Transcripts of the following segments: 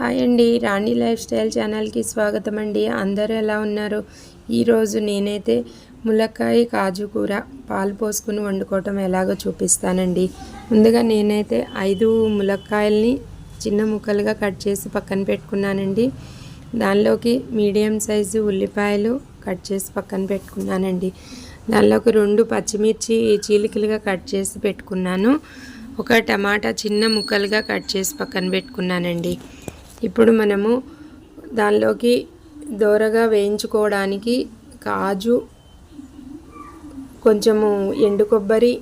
Hi అండి రాణి life style ఛానల్కి స్వాగతం అండి. అందరూ ఎలా ఉన్నారు? ఈరోజు నేనైతే ములక్కాయ కాజు కూర పాలు పోసుకుని వండుకోవటం ఎలాగో చూపిస్తానండి. ముందుగా నేనైతే ఐదు ములక్కాయల్ని చిన్న ముక్కలుగా కట్ చేసి పక్కన పెట్టుకున్నానండి. దానిలోకి మీడియం సైజు ఉల్లిపాయలు కట్ చేసి పక్కన పెట్టుకున్నానండి. దానిలోకి రెండు పచ్చిమిర్చి చీలికలుగా కట్ చేసి పెట్టుకున్నాను. ఒక టమాటా చిన్న ముక్కలుగా కట్ చేసి పక్కన పెట్టుకున్నానండి. ఇప్పుడు మనము దానిలోకి దోరగా వేయించుకోవడానికి కాజు కొంచెము ఎండు కొబ్బరి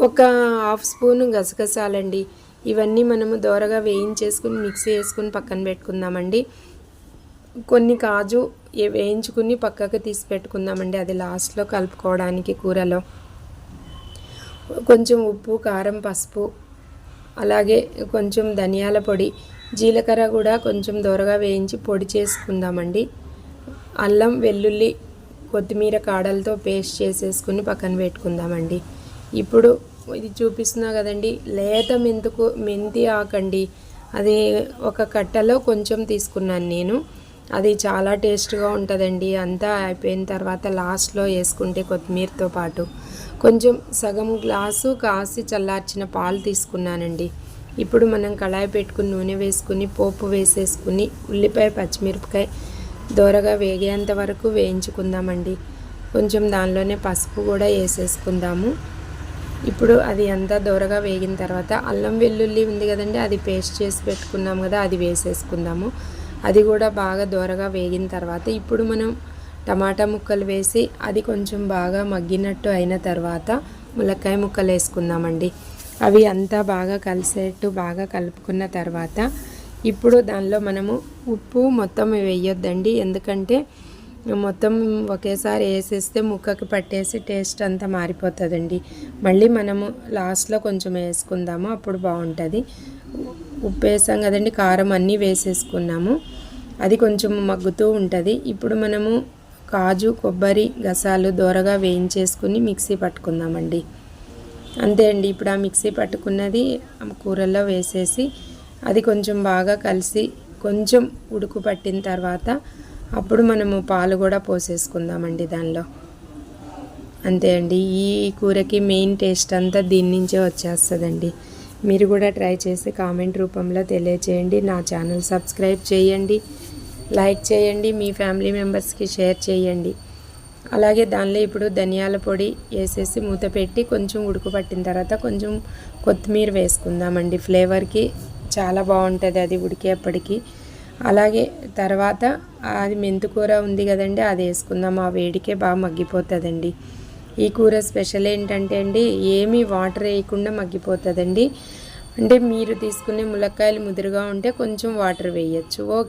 ఒక హాఫ్ స్పూన్ గసగసాలండి. ఇవన్నీ మనము దోరగా వేయించేసుకుని మిక్సీ వేసుకుని పక్కన పెట్టుకుందామండి. కొన్ని కాజు వేయించుకుని పక్కకు తీసి పెట్టుకుందామండి అది లాస్ట్లో కలుపుకోవడానికి కూరలో. కొంచెం ఉప్పు కారం పసుపు అలాగే కొంచెం ధనియాల పొడి జీలకర్ర కూడా కొంచెం దూరగా వేయించి పొడి చేసుకుందామండి. అల్లం వెల్లుల్లి కొత్తిమీర కాడలతో పేస్ట్ చేసేసుకుని పక్కన పెట్టుకుందామండి. ఇప్పుడు ఇది చూపిస్తున్నా కదండి లేత మెంతుకు మెంతి ఆకండి. అది ఒక కట్టలో కొంచెం తీసుకున్నాను నేను. అది చాలా టేస్ట్గా ఉంటుందండి. అంతా అయిపోయిన తర్వాత లాస్ట్లో వేసుకుంటే కొత్తిమీరతో పాటు. కొంచెం సగం గ్లాసు కాసి చల్లార్చిన పాలు తీసుకున్నానండి. ఇప్పుడు మనం కళాయి పెట్టుకుని నూనె వేసుకుని పోపు వేసేసుకుని ఉల్లిపాయ పచ్చిమిరపకాయ దోరగా వేగేంత వరకు వేయించుకుందామండి. కొంచెం దానిలోనే పసుపు కూడా వేసేసుకుందాము. ఇప్పుడు అది అంతా దోరగా వేగిన తర్వాత అల్లం వెల్లుల్లి ఉంది కదండి అది పేస్ట్ చేసి పెట్టుకున్నాం కదా అది వేసేసుకుందాము. అది కూడా బాగా దోరగా వేగిన తర్వాత ఇప్పుడు మనం టమాటా ముక్కలు వేసి అది కొంచెం బాగా మగ్గినట్టు అయిన తర్వాత ములక్కాయ ముక్కలు వేసుకుందామండి. అవి అంతా బాగా కలిసేట్టు బాగా కలుపుకున్న తర్వాత ఇప్పుడు దానిలో మనము ఉప్పు మొత్తం వేయొద్దండి. ఎందుకంటే మొత్తం ఒకేసారి వేసేస్తే ముక్కకి పట్టేసి టేస్ట్ అంతా మారిపోతుందండి. మళ్ళీ మనము లాస్ట్లో కొంచెం వేసుకుందాము అప్పుడు బాగుంటుంది. ఉప్పు వేసాం కదండి కారం అన్నీ వేసేసుకున్నాము. అది కొంచెం మగ్గుతూ ఉంటుంది. ఇప్పుడు మనము కాజు కొబ్బరి గసాలు దోరగా వేయించేసుకుని మిక్సీ పట్టుకుందామండి. అంతే అండి ఇప్పుడు ఆ మిక్సీ పట్టుకున్నది కూరల్లో వేసేసి అది కొంచెం బాగా కలిసి కొంచెం ఉడుకు పట్టిన తర్వాత అప్పుడు మనము పాలు కూడా పోసేసుకుందామండి దానిలో. అంతే అండి ఈ కూరకి మెయిన్ టేస్ట్ అంతా దీని నుంచే వచ్చేస్తుందండి. మీరు కూడా ట్రై చేసి కామెంట్ రూపంలో తెలియచేయండి. నా ఛానల్ సబ్స్క్రైబ్ చేయండి. లైక్ చేయండి. మీ ఫ్యామిలీ మెంబర్స్కి షేర్ చేయండి. అలాగే దానిలో ఇప్పుడు ధనియాల పొడి వేసేసి మూత పెట్టి కొంచెం ఉడుకుపట్టిన తర్వాత కొంచెం కొత్తిమీర వేసుకుందామండి. ఫ్లేవర్కి చాలా బాగుంటుంది అది ఉడికేపటికి అలాగే తర్వాత అది మెంతుకూర ఉంది కదండి అది వేసుకుందాం. ఆ వేడికే బాగా మగ్గిపోతుందండి. ఈ కూర స్పెషల్ ఏంటంటే అండి ఏమీ వాటర్ వేయకుండా మగ్గిపోతుందండి. అంటే మీరు తీసుకునే ములక్కాయలు ముదురుగా ఉంటే కొంచెం వాటర్ వేయచ్చు. ఓకే.